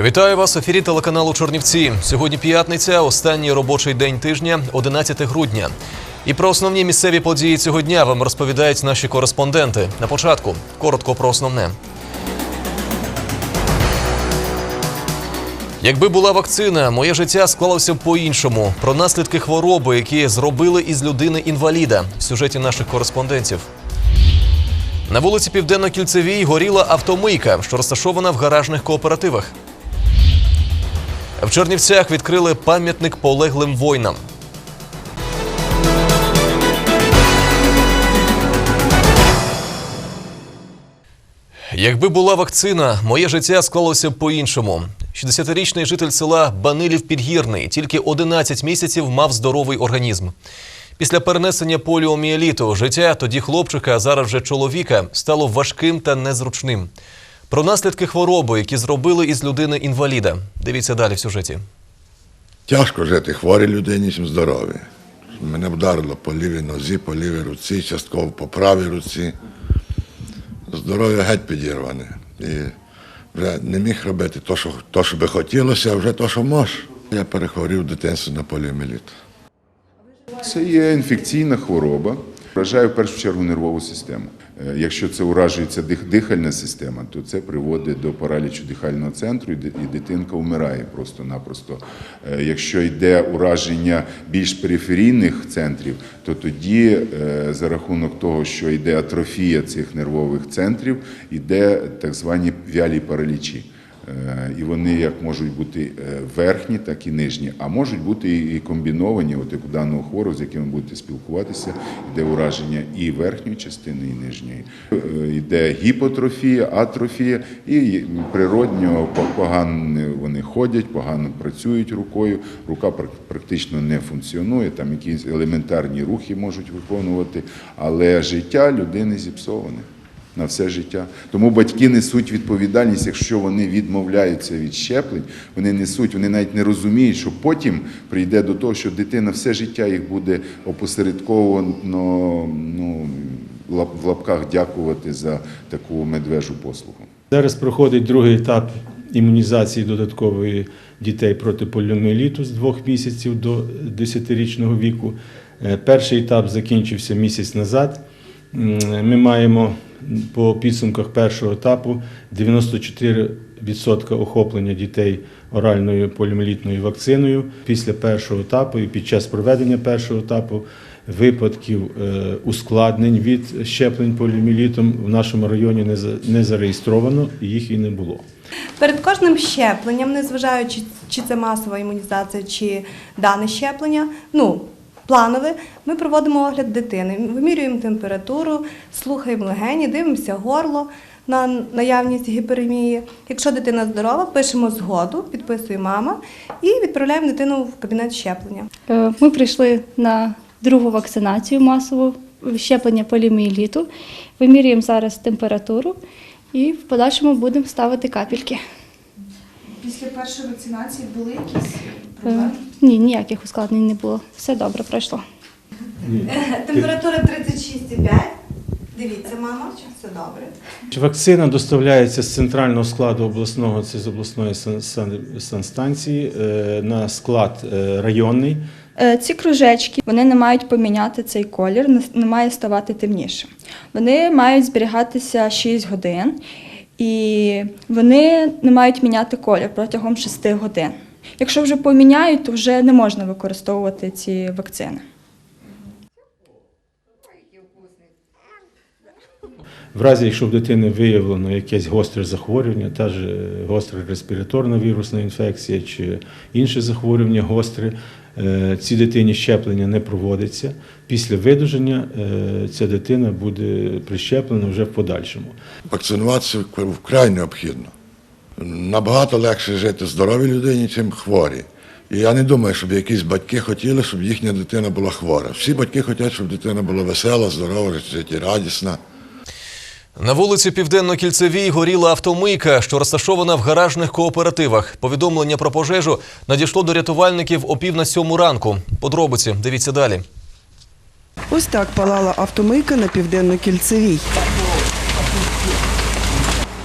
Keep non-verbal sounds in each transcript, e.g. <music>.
Вітаю вас в ефірі телеканалу Чорнівці. Сьогодні п'ятниця, останній робочий день тижня, 11 грудня. І про основні місцеві події цього дня вам розповідають наші кореспонденти. На початку коротко про основне. Якби була вакцина, моє життя склалося б по-іншому. Про наслідки хвороби, які зробили із людини інваліда в сюжеті наших кореспондентів. На вулиці Південно-Кільцевій горіла автомийка, що розташована в гаражних кооперативах. В Чернівцях відкрили пам'ятник полеглим воїнам. Якби була вакцина, моє життя склалося б по-іншому. 60-річний житель села Банилів Підгірний тільки 11 місяців мав здоровий організм. Після перенесення поліоміеліту життя тоді хлопчика, а зараз вже чоловіка, стало важким та незручним. Про наслідки хвороби, які зробили із людини інваліда. Дивіться далі в сюжеті. Тяжко жити хворій людині, чим здорові. Мене вдарило по лівій нозі, по лівій руці, частково по правій руці. Здоров'я геть підірване. І вже не міг робити то, що, то, що би хотілося, а вже то, що можеш. Я перехворів в дитинстві на поліоміеліт. Це є інфекційна хвороба, вражає в першу чергу нервову систему. Е, Якщо це уражується дихальна система, то це приводить до паралічу дихального центру, і дитинка вмирає просто-напросто. Е, Якщо йде ураження більш периферійних центрів, то тоді е, за рахунок того, що йде атрофія цих нервових центрів, йде так звані вялі паралічі. Е, І вони як можуть бути е, верхні, так і нижні, а можуть бути і- комбіновані, от як у даного хворого, з яким ви будете спілкуватися, йде ураження і верхньої частини, і нижньої. Е, Йде гіпотрофія, атрофія, і природньо по- погано вони ходять, погано працюють рукою. Рука пр- практично не функціонує, там якісь елементарні рухи можуть виконувати, але життя людини зіпсоване на все життя. Тому батьки несуть відповідальність, якщо вони відмовляються від щеплень, вони несуть, вони навіть не розуміють, що потім прийде до того, що дитина все життя їх буде опосередковано ну, в лапках дякувати за таку медвежу послугу. Зараз проходить другий етап імунізації додаткової дітей проти поліоміеліту з двох місяців до 10-річного віку. Е, Перший етап закінчився місяць назад. Ми маємо по підсумках першого етапу 94% охоплення дітей оральною поліоміелітною вакциною. Після першого етапу і під час проведення першого етапу випадків е, ускладнень від щеплень поліоміелітом в нашому районі не зареєстровано, їх і не було. Перед кожним щепленням, незважаючи чи це масова імунізація, чи дане щеплення, ну планове, ми проводимо огляд дитини. Вимірюємо температуру, слухаємо легені, дивимося горло на наявність гіперемії. Якщо дитина здорова, пишемо згоду, підписує мама і відправляємо дитину в кабінет щеплення. Е, Ми прийшли на другу вакцинацію масову щеплення поліміеліту. Вимірюємо зараз температуру і в подальшому будемо ставити капельки. Після першої вакцинації були якісь Проблеми? Ні, ніяких ускладнень не було. Все добре пройшло. Температура 36,5. Дивіться, мама, все добре. Вакцина доставляється з центрального складу обласного, це з обласної сан- сан- санстанції, е, на склад е, районний. Е, Ці кружечки вони не мають поміняти цей колір, не- не має ставати темнішим. Вони мають зберігатися 6 годин, і вони не мають міняти колір протягом 6 годин. Якщо вже поміняють, то вже не можна використовувати ці вакцини. В разі, якщо в дитини виявлено якесь гостре захворювання, та ж гостра респіраторна вірусна інфекція чи інше захворювання гостре, е, цій дитині щеплення не проводиться. Після видуження е, ця дитина буде прищеплена вже в подальшому. Вакцинуватися вкрай необхідно. Набагато легше жити здоровій людині, чим хворій. І я не думаю, щоб якісь батьки хотіли, щоб їхня дитина була хвора. Всі батьки хочуть, щоб дитина була весела, здорова, життєрадісна. На вулиці Південно-Кільцевій горіла автомийка, що розташована в гаражних кооперативах. Повідомлення про пожежу надійшло до рятувальників о пів на сьому ранку. Подробиці дивіться далі. Ось так палала автомийка на південно-кільцевій.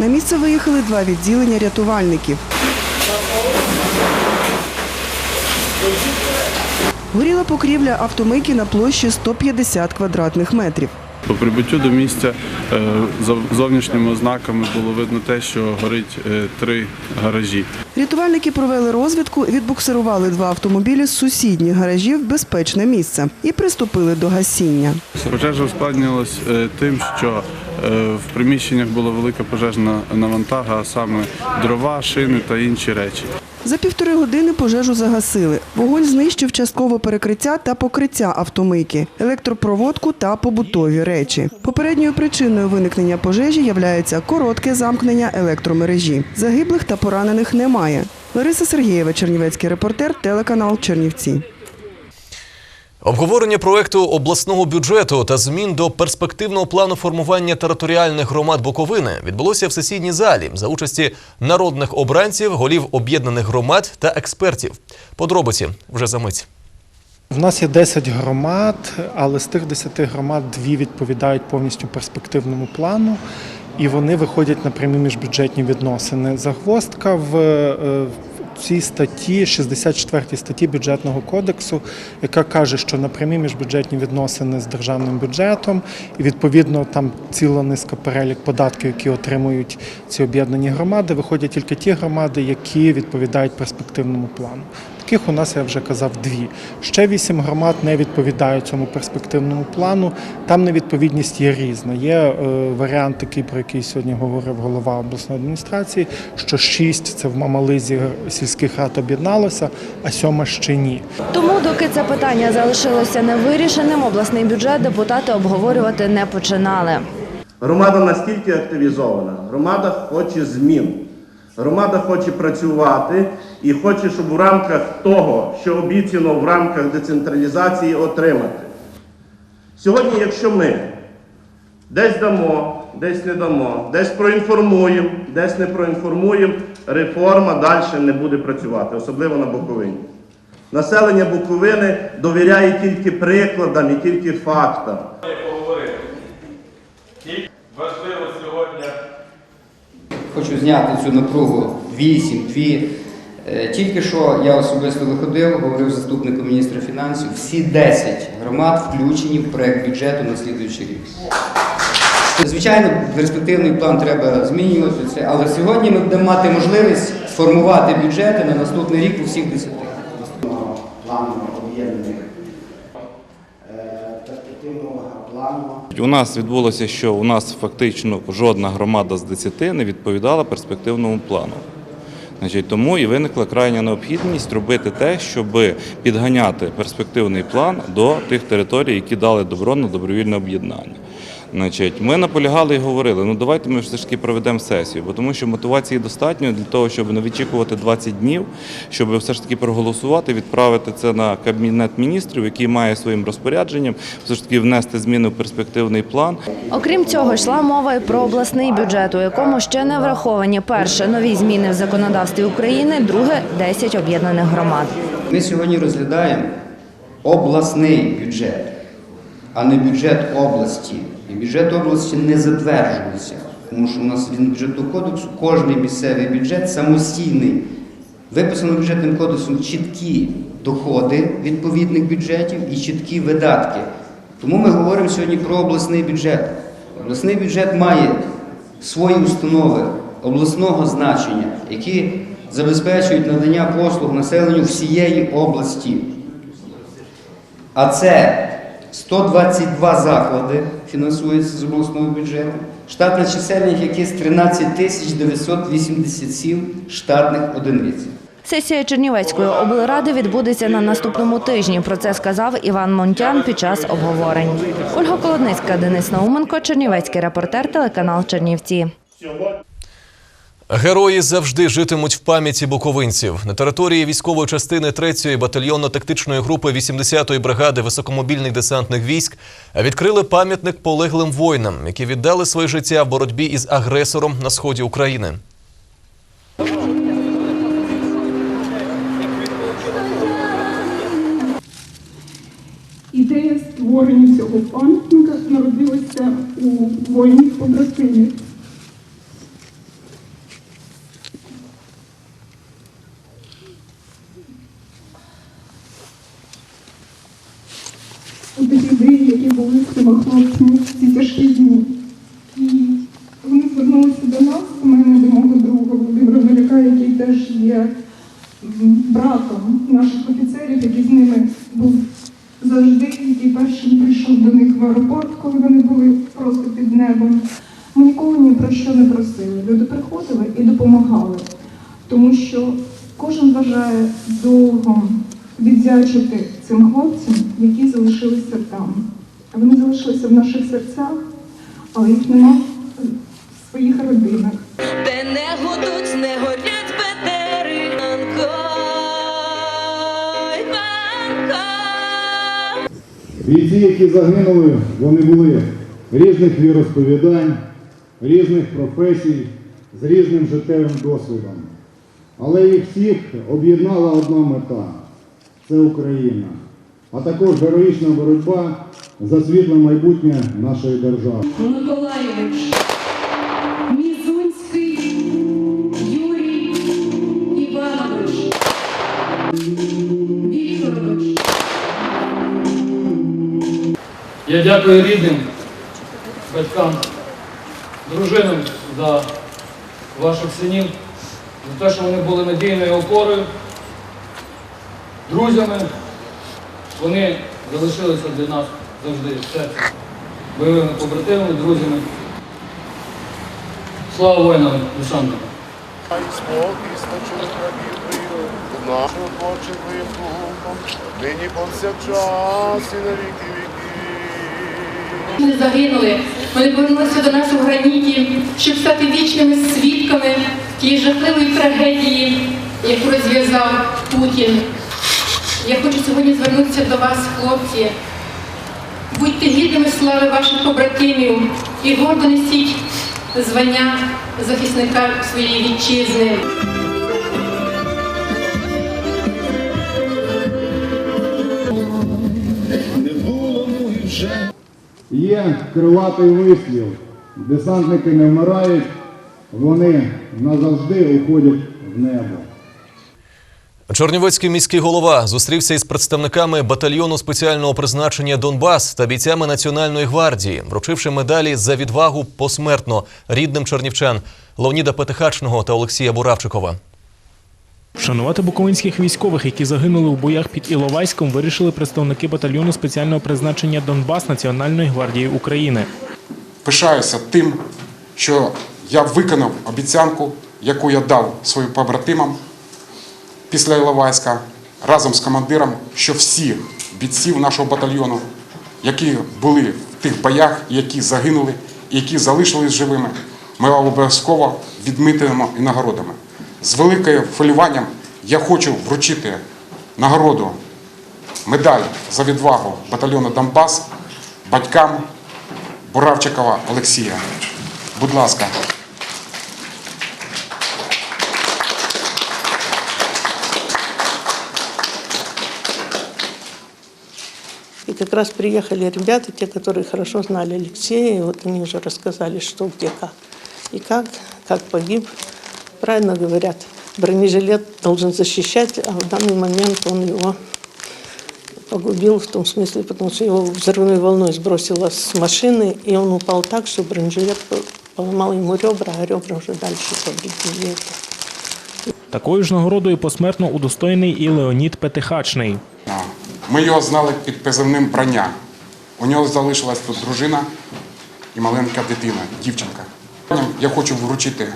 На місце виїхали два відділення рятувальників. Горіла покрівля автомийки на площі 150 квадратних метрів. По прибуттю до місця е, зовнішніми ознаками було видно те, що горить е, три гаражі. Рятувальники провели розвідку, відбуксирували два автомобілі з сусідніх гаражів в безпечне місце і приступили до гасіння. Пожежа ускладнилась е, тим, що в приміщеннях була велика пожежна навантага, а саме дрова, шини та інші речі. За півтори години пожежу загасили. Вогонь знищив частково перекриття та покриття автомийки, електропроводку та побутові речі. Попередньою причиною виникнення пожежі являється коротке замкнення електромережі. Загиблих та поранених немає. Лариса Сергієва, Чернівецький репортер, телеканал Чернівці. Обговорення проекту обласного бюджету та змін до перспективного плану формування територіальних громад Буковини відбулося в сесійній залі за участі народних обранців, голів об'єднаних громад та експертів. Подробиці вже за мить. В нас є 10 громад, але з тих 10 громад дві відповідають повністю перспективному плану, і вони виходять на прямі міжбюджетні відносини. Загвоздка в, е, в цій статті, 64 статті бюджетного кодексу, яка каже, що напрямі міжбюджетні відносини з державним бюджетом, і відповідно там ціла низка перелік податків, які отримують ці об'єднані громади, виходять тільки ті громади, які відповідають перспективному плану. Таких у нас я вже казав дві. Ще вісім громад не відповідають цьому перспективному плану. Там невідповідність є різна. Є е, варіант такий, про який сьогодні говорив голова обласної адміністрації, що шість це в Мамализі сільських рад об'єдналося, а сьома ще ні. Тому, доки це питання залишилося невирішеним, обласний бюджет депутати обговорювати не починали. Громада настільки активізована, громада хоче змін. Громада хоче працювати і хоче, щоб у рамках того, що обіцяно в рамках децентралізації, отримати. Сьогодні, якщо ми десь дамо, десь не дамо, десь проінформуємо, десь не проінформуємо, реформа далі не буде працювати, особливо на Буковині. Населення Буковини довіряє тільки прикладам і тільки фактам. Важливо сьогодні. Хочу зняти цю напругу 8, 2. Е, Тільки що я особисто виходив, говорив з заступником міністра фінансів, всі 10 громад включені в проект бюджету на слідуючий рік. Звичайно, перспективний план треба змінювати, це, але сьогодні ми будемо мати можливість сформувати бюджети на наступний рік у всіх 10. Плану об'єднаних перспективного плану. У нас відбулося, що у нас фактично жодна громада з 10 не відповідала перспективному плану. Тому і виникла крайня необхідність робити те, щоб підганяти перспективний план до тих територій, які дали добро на добровільне об'єднання. Значить, ми наполягали і говорили, ну давайте ми все ж таки проведемо сесію, бо тому що мотивації достатньо для того, щоб не відчікувати 20 днів, щоб все ж таки проголосувати, відправити це на кабінет міністрів, який має своїм розпорядженням все ж таки внести зміни в перспективний план. Окрім цього, йшла мова і про обласний бюджет, у якому ще не враховані перше нові зміни в законодавстві України, друге 10 об'єднаних громад. Ми сьогодні розглядаємо обласний бюджет, а не бюджет області. І бюджет області не затверджується, тому що у нас згідно бюджетного кодексу кожний місцевий бюджет самостійний. Виписано бюджетним кодексом чіткі доходи відповідних бюджетів і чіткі видатки. Тому ми говоримо сьогодні про обласний бюджет. Обласний бюджет має свої установи обласного значення, які забезпечують надання послуг населенню всієї області. А це 122 заклади фінансуються з обласного бюджету, штатна чисельність яких 13 тисяч 987 штатних одиниць. Сесія Чернівецької облради відбудеться на наступному тижні. Про це сказав Іван Монтян під час обговорень. Ольга Колодницька, Денис Науменко, Чернівецький репортер, телеканал Чернівці. Герої завжди житимуть в пам'яті буковинців. На території військової частини 3-ї батальйонно-тактичної групи 80-ї бригади високомобільних десантних військ відкрили пам'ятник полеглим воїнам, які віддали своє життя в боротьбі із агресором на сході України. Ідея створення цього пам'ятника народилася у воїнів побратимів. які були з цими хлопцями в ці тяжкі дні. І вони звернулися до нас, у мене до мого друга Володимира Галяка, який теж є м, братом наших офіцерів, який з ними був завжди, який першим прийшов до них в аеропорт, коли вони були просто під небом. Ми ніколи ні про що не просили. Люди приходили і допомагали, тому що кожен вважає довгом віддячити цим хлопцям, які залишилися там. А вони залишилися в наших серцях, але їх нема в своїх родинах. Де не гудуть, не горять Іванко. Бійці, які загинули, вони були різних віросповідань, різних професій, з різним життєвим досвідом. Але їх всіх об'єднала одна мета це Україна, а також героїчна боротьба за світле майбутнє нашої держави. Миколаєвич, Мізунський, Юрій Іванович, Вікторович. Я дякую рідним, батькам, дружинам за ваших синів, за те, що вони були надійною опорою, друзями. Вони залишилися для нас завжди в бойовими побратимами, друзями. Слава воїнам віки віки. Не загинули. Вони повернулися до нас у граніті, щоб стати вічними свідками тієї жахливої трагедії, яку розв'язав Путін. Я хочу сьогодні звернутися до вас, хлопці. Будьте гідними слави ваших побратимів і гордо несіть звання захисника своєї вітчизни. Є крилатий вислів. Десантники не вмирають, вони назавжди уходять в небо. Чорнівецький міський голова зустрівся із представниками батальйону спеціального призначення Донбас та бійцями Національної гвардії, вручивши медалі за відвагу посмертно рідним чернівчан Леоніда Петихачного та Олексія Буравчикова. Вшанувати буковинських військових, які загинули у боях під Іловайськом, вирішили представники батальйону спеціального призначення Донбас Національної гвардії України. Пишаюся тим, що я виконав обіцянку, яку я дав своїм побратимам після Іловайська разом з командиром, що всі бійців нашого батальйону, які були в тих боях, які загинули, які залишились живими, ми обов'язково відмітимо і нагородами. З великим хвилюванням я хочу вручити нагороду медаль за відвагу батальйону Донбас батькам Буравчикова Олексія. Будь ласка. как раз приехали ребята, те, которые хорошо знали Алексея, и вот они уже рассказали, что, где, как. И как, как погиб. Правильно говорят, бронежилет должен защищать, а в данный момент он его погубил в том смысле, потому что его взрывной волной сбросило с машины, и он упал так, что бронежилет поломал ему ребра, а ребра уже дальше повредили это. Такою ж нагородою посмертно удостоєний і Леонід Петихачний. Ми його знали під позивним броня. У нього залишилась тут дружина і маленька дитина, дівчинка. Я хочу вручити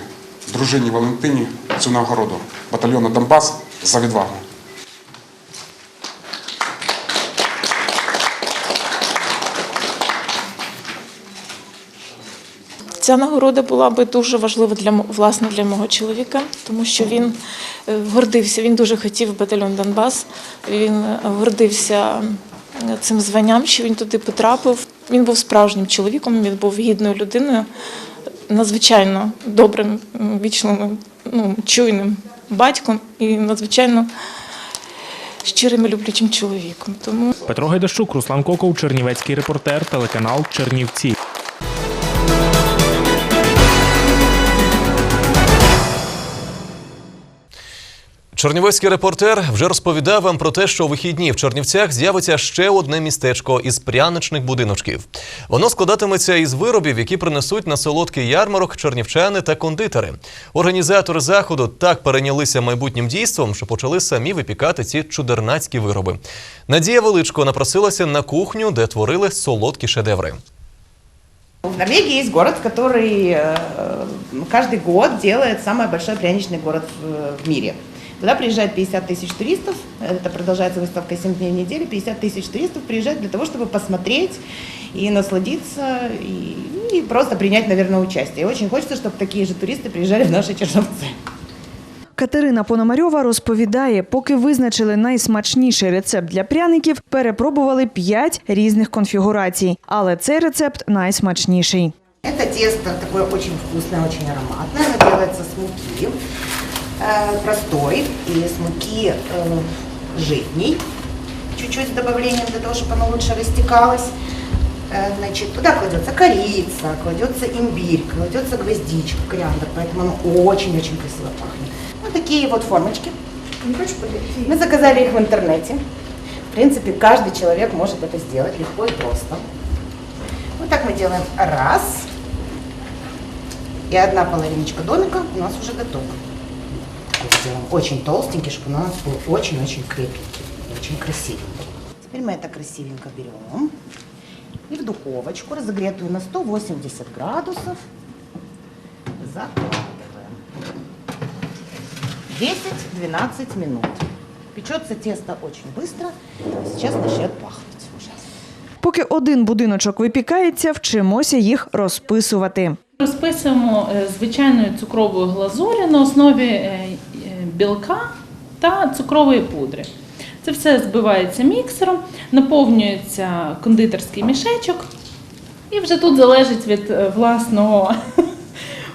дружині Валентині цю нагороду батальйону Донбас за відвагу. Ця нагорода була би дуже важлива для власне для мого чоловіка, тому що він е, гордився. Він дуже хотів батальйон Донбас. Він е, гордився е, цим званням, що він туди потрапив. Він був справжнім чоловіком, він був гідною людиною, надзвичайно добрим, вічливим, ну, чуйним батьком і надзвичайно щирим і люблячим чоловіком. Тому Петро Гайдащук, Руслан Коков, Чернівецький репортер, телеканал Чернівці. Чернівецький репортер вже розповідав вам про те, що у вихідні в Чернівцях з'явиться ще одне містечко із пряничних будиночків. Воно складатиметься із виробів, які принесуть на солодкий ярмарок чернівчани та кондитери. Організатори заходу так перейнялися майбутнім дійством, що почали самі випікати ці чудернацькі вироби. Надія Величко напросилася на кухню, де творили солодкі шедеври. В Норвегии есть город, который э, каждый год делает самый большой пряничный город в, в мире. Туда приезжает 50 тысяч туристов, это продолжается выставка 7 дней в неделю, 50 тысяч туристов приезжают для того, чтобы посмотреть и насладиться, и, и просто принять, наверное, участие. И очень хочется, чтобы такие же туристы приезжали в наши Черновцы. Катерина Пономарьова розповідає, поки визначили найсмачніший рецепт для пряників, перепробували п'ять різних конфігурацій, але цей рецепт найсмачніший. Это тесто такое очень вкусное, очень ароматное. Оно делается с муки э, Простой и с муки э, житней, чуть-чуть с добавлением для того, чтобы оно лучше растекалось. Э, Значит, туда кладется корица, кладется имбирь, кладется гвоздичка, кориандр, поэтому оно очень-очень красиво пахнет. Вот такие вот формочки. Мы заказали их в интернете. В принципе, каждый человек может это сделать легко и просто. Вот так мы делаем раз. И одна половиночка домика у нас уже готова. Вот Сделаем очень толстенький, чтобы он у нас был очень-очень крепенький, и очень красивенький. Теперь мы это красивенько берем и в духовочку, разогретую на 180 градусов, закладываем. 10-12 минут. Печется тесто очень быстро, сейчас начнет пахнуть уже. Поки один будиночок випікається, вчимося їх розписувати. Розписуємо е, звичайною цукровою глазурі на основі е, е, білка та цукрової пудри. Це все збивається міксером, наповнюється кондитерський мішечок, і вже тут залежить від е, власного <laughs>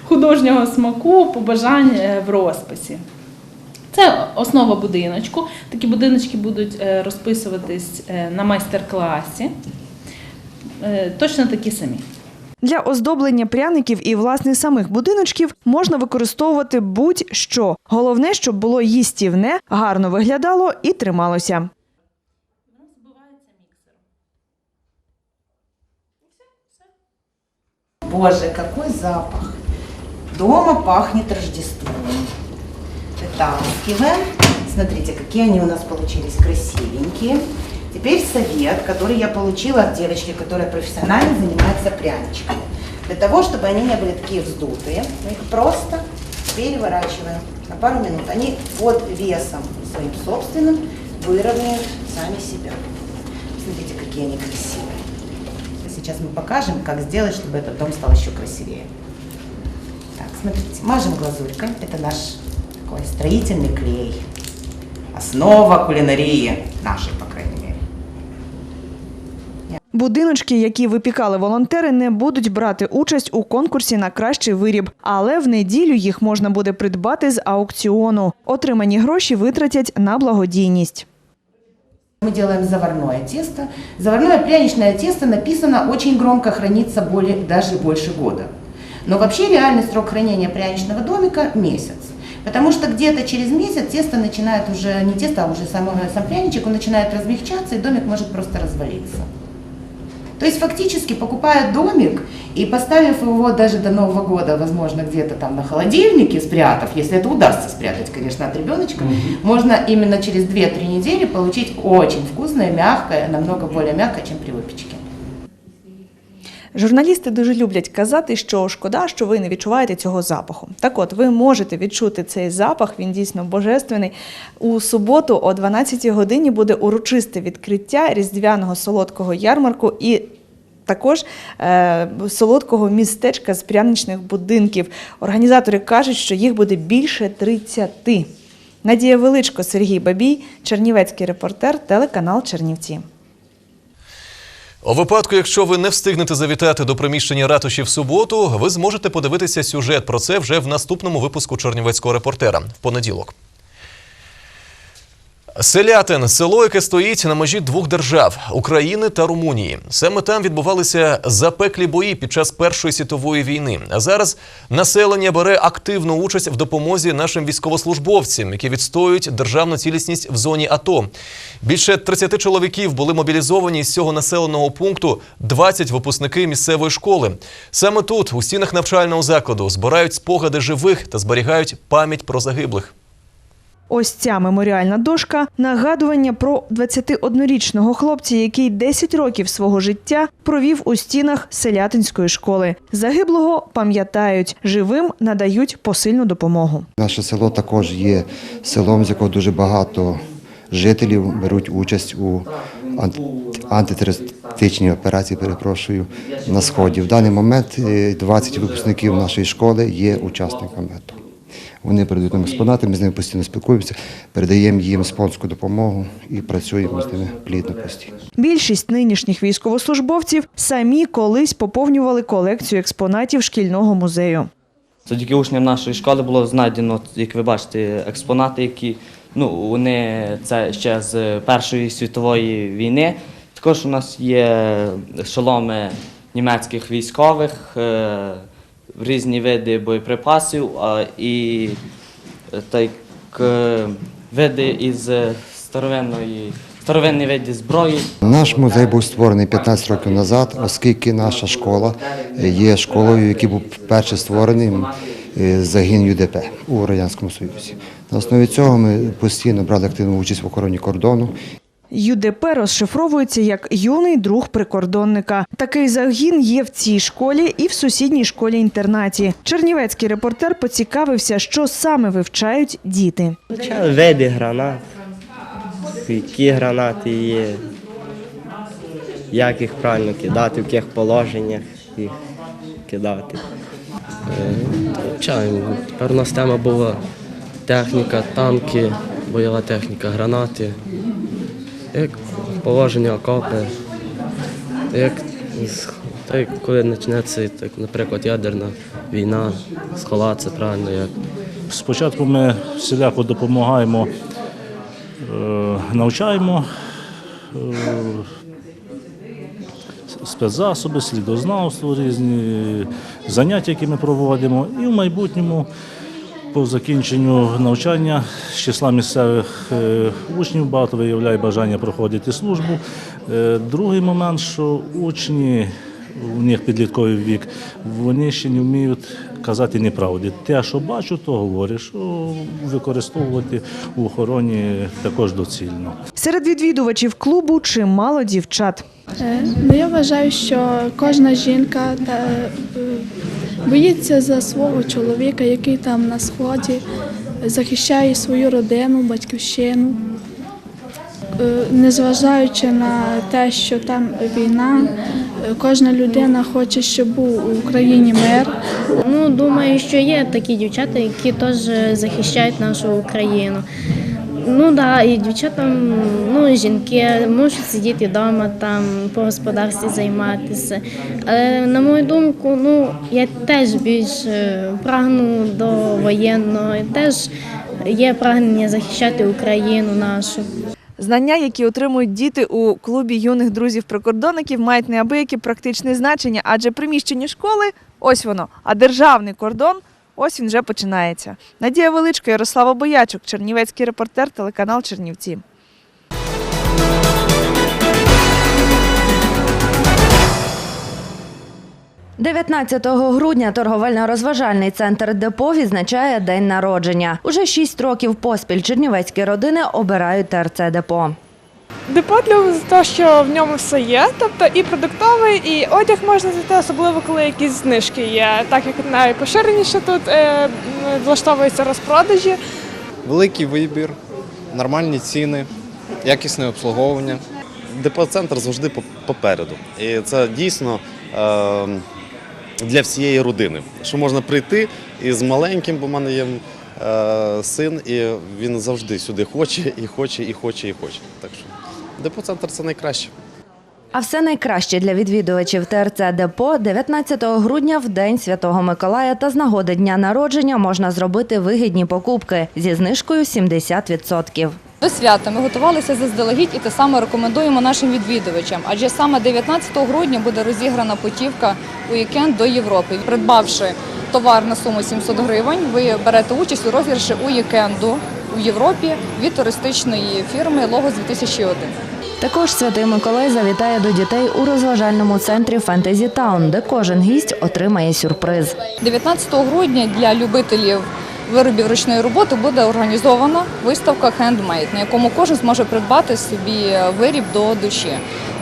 художнього смаку, побажань е, в розписі. Це основа будиночку. Такі будиночки будуть е, розписуватись на майстер-класі. Точно такі самі. Для оздоблення пряників і власне самих будиночків можна використовувати будь-що. Головне, щоб було їстівне, гарно виглядало і трималося. Боже, какой запах! Дома пахнет Рождеством. Вытаскиваем. Смотрите, какие они у нас получились красивенькие. Теперь совет, который я получила от девочки, которая профессионально занимается пряничками. Для того, чтобы они не были такие вздутые, мы их просто переворачиваем на пару минут. Они под весом своим собственным выровняют сами себя. Смотрите, какие они красивые. Сейчас мы покажем, как сделать, чтобы этот дом стал еще красивее. Так, смотрите, мажем глазурькой. Это наш такой строительный клей. Основа кулинарии нашей, по крайней мере. Будиночки, які випікали волонтери, не будуть брати участь у конкурсі на кращий виріб, але в неділю їх можна буде придбати з аукціону. Отримані гроші витратять на благодійність. Мы делаем заварное тесто. Заварное пряничное тесто написано очень громко хранится более, даже больше года. Но вообще реальный срок хранения пряничного домика – месяц. Потому что где-то через месяц тесто начинает уже, не тесто, а уже сам, сам пряничек, он начинает размягчаться, и домик может просто развалиться. То есть фактически покупая домик и поставив его даже до Нового года, возможно, где-то там на холодильнике, спрятав, если это удастся спрятать, конечно, от ребеночка, можно именно через 2-3 недели получить очень вкусное, мягкое, намного более мягкое, чем при выпечке. Журналісти дуже люблять казати, що шкода, що ви не відчуваєте цього запаху. Так от, ви можете відчути цей запах, він дійсно божественний. У суботу о 12-й годині буде урочисте відкриття різдвяного солодкого ярмарку і також е, солодкого містечка з пряничних будинків. Організатори кажуть, що їх буде більше 30. Надія Величко, Сергій Бабій, Чернівецький репортер, телеканал Чернівці. У випадку, якщо ви не встигнете завітати до приміщення ратуші в суботу, ви зможете подивитися сюжет про це вже в наступному випуску Чернівецького репортера в понеділок. Селятин село, яке стоїть на межі двох держав України та Румунії. Саме там відбувалися запеклі бої під час Першої світової війни. А зараз населення бере активну участь в допомозі нашим військовослужбовцям, які відстоюють державну цілісність в зоні АТО. Більше 30 чоловіків були мобілізовані з цього населеного пункту, 20 – випускники місцевої школи. Саме тут, у стінах навчального закладу, збирають спогади живих та зберігають пам'ять про загиблих. Ось ця меморіальна дошка нагадування про 21-річного хлопця, який 10 років свого життя провів у стінах селятинської школи. Загиблого пам'ятають, живим надають посильну допомогу. Наше село також є селом, з якого дуже багато жителів беруть участь у ант- антитерористичній операції, перепрошую, на сході. В даний момент е, 20 випускників нашої школи є учасниками АТО. Вони передають нам експонати, ми з ними постійно спілкуємося, передаємо їм спонсорську допомогу і працюємо з ними плідно постійно. Більшість нинішніх військовослужбовців самі колись поповнювали колекцію експонатів шкільного музею. Завдяки учням нашої школи було знайдено, як ви бачите, експонати, які ну, вони це ще з Першої світової війни. Також у нас є шоломи німецьких військових, е, різні види боєприпасів а, і е, так, е, види із старовинної, старовинні види зброї. Наш музей був створений 15 років назад, оскільки наша школа є школою, який був вперше створений е, загін ЮДП у Радянському Союзі. На основі цього ми постійно брали активну участь в охороні кордону. ЮДП розшифровується як юний друг прикордонника. Такий загін є в цій школі і в сусідній школі-інтернаті. Чернівецький репортер поцікавився, що саме вивчають діти. Види гранат, які гранати є, як їх правильно кидати, в яких положеннях їх кидати. Вивчаємо. Тепер у нас тема була техніка, танки, бойова техніка, гранати, як положення окопи, як, з- та як коли почнеться, так, наприклад, ядерна війна, сховатися правильно як. Спочатку ми всіляко допомагаємо, е, навчаємо е, спецзасоби, слідознавство, різні заняття, які ми проводимо. І в майбутньому, по закінченню навчання з числа місцевих е, учнів багато виявляє бажання проходити службу. Е, Другий момент, що учні у них підлітковий вік, вони ще не вміють казати неправди. Те, що бачу, то говорю, що використовувати в охороні також доцільно. Серед відвідувачів клубу чимало дівчат. Е, Ну, я вважаю, що кожна жінка та, боїться за свого чоловіка, який там на сході захищає свою родину, батьківщину. Е, Незважаючи на те, що там війна, е, кожна людина хоче, щоб був у Україні мир. Ну, думаю, що є такі дівчата, які теж захищають нашу Україну. Ну да, і дівчатам, ну і жінки можуть сидіти вдома, там по господарстві займатися. Але на мою думку, ну я теж більш прагну до воєнного, теж є прагнення захищати Україну нашу. Знання, які отримують діти у клубі юних друзів-прикордонників, мають неабияке практичне значення, адже приміщення школи ось воно, а державний кордон ось він вже починається. Надія Величко, Ярослава Боячук, Чернівецький репортер, телеканал Чернівці. 19 грудня торговельно-розважальний центр депо відзначає день народження. Уже шість років поспіль чернівецькі родини обирають ТРЦ депо. Депо для того, що в ньому все є, тобто і продуктовий, і одяг можна знайти, особливо коли якісь знижки є. Так як найпоширеніше тут е, влаштовуються розпродажі. Великий вибір, нормальні ціни, якісне обслуговування. Депо-центр завжди по- попереду. І це дійсно е, для всієї родини. Що можна прийти із маленьким, бо в мене є син, і він завжди сюди хоче, і хоче, і хоче, і хоче. Так що депо-центр це найкраще. А все найкраще для відвідувачів ТРЦ депо 19 грудня в День Святого Миколая та з нагоди дня народження можна зробити вигідні покупки зі знижкою 70%. До свята ми готувалися заздалегідь і те саме рекомендуємо нашим відвідувачам, адже саме 19 грудня буде розіграна путівка у вікенд до Європи. Придбавши товар на суму 700 гривень, ви берете участь у розіграші у вікенду Європі від туристичної фірми Логос 2001. Також Святий Миколай завітає до дітей у розважальному центрі Фентезі Таун, де кожен гість отримає сюрприз. 19 грудня для любителів виробів ручної роботи буде організована виставка «Хендмейд», на якому кожен зможе придбати собі виріб до душі.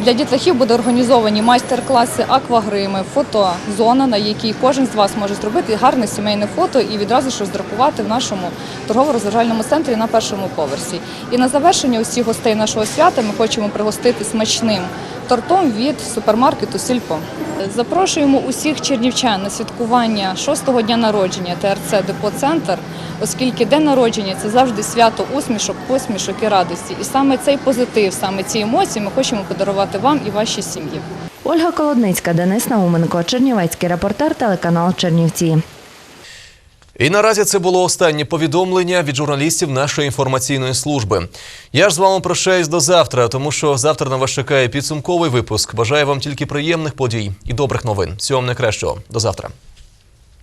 Для дітлахів буде організовані майстер-класи, аквагрими, фотозона, на якій кожен з вас може зробити гарне сімейне фото і відразу ж роздрукувати в нашому торгово-розважальному центрі на першому поверсі. І на завершення усіх гостей нашого свята ми хочемо пригостити смачним тортом від супермаркету Сільпо. Запрошуємо усіх чернівчан на святкування шостого дня народження ТРЦ Депо Центр, оскільки день народження це завжди свято усмішок, посмішок і радості. І саме цей позитив, саме ці емоції ми хочемо подарувати вам і вашій сім'ї. Ольга Колодницька, Денис Науменко, Чернівецький репортер, телеканал Чернівці. І наразі це було останнє повідомлення від журналістів нашої інформаційної служби. Я ж з вами прощаюсь до завтра, тому що завтра на вас чекає підсумковий випуск. Бажаю вам тільки приємних подій і добрих новин. Всього вам найкращого. До завтра.